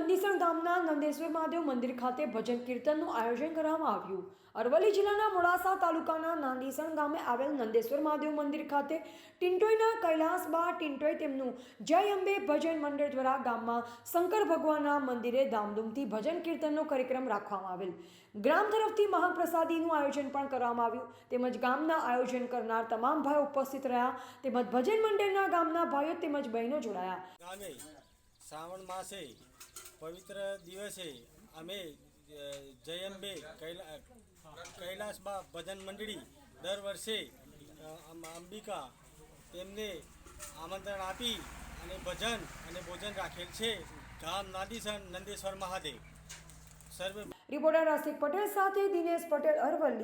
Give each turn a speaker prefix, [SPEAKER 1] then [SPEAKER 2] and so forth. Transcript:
[SPEAKER 1] નંદીસણ ગામના નંદેશ્વર મહાદેવ મંદિર ખાતે ભજન કીર્તનનું આયોજન કરવામાં આવ્યું. અરવલ્લી જિલ્લાના મોડાસા તાલુકાના નાંદીસણ ગામે આવેલ નંદેશ્વર મહાદેવ મંદિર ખાતે ટિન્ટોયના કૈલાસબા ટિન્ટોય તેમનું જય અંબે ભજન મંડળ દ્વારા ગામમાં શંકર ભગવાનના મંદિરે ધામધૂમથી ભજન કીર્તનનો કાર્યક્રમ રાખવામાં આવેલ. ગ્રામ તરફથી મહાપ્રસાદીનું આયોજન પણ કરવામાં આવ્યું. તેમજ ગામના આયોજન કરનાર તમામ ભાઈઓ ઉપસ્થિત રહ્યા. તેમજ ભજન મંડળના ગામના ભાઈઓ તેમજ બહેનો જોડાયા.
[SPEAKER 2] શ્રાવણ માસે પવિત્ર દિવસે અમે અ, જય અંબે કૈલા કૈલાસબા ભજન મંડળી દર વર્ષે અંબિકા તેમને આમંત્રણ આપી અને ભજન અને ભોજન રાખેલ છે. ગામ નાદીસન નંદેશ્વર મહાદેવ. સર્વે
[SPEAKER 1] રિપોર્ટર રસિક પટેલ સાથે દિનેશ પટેલ અરવલ્લી.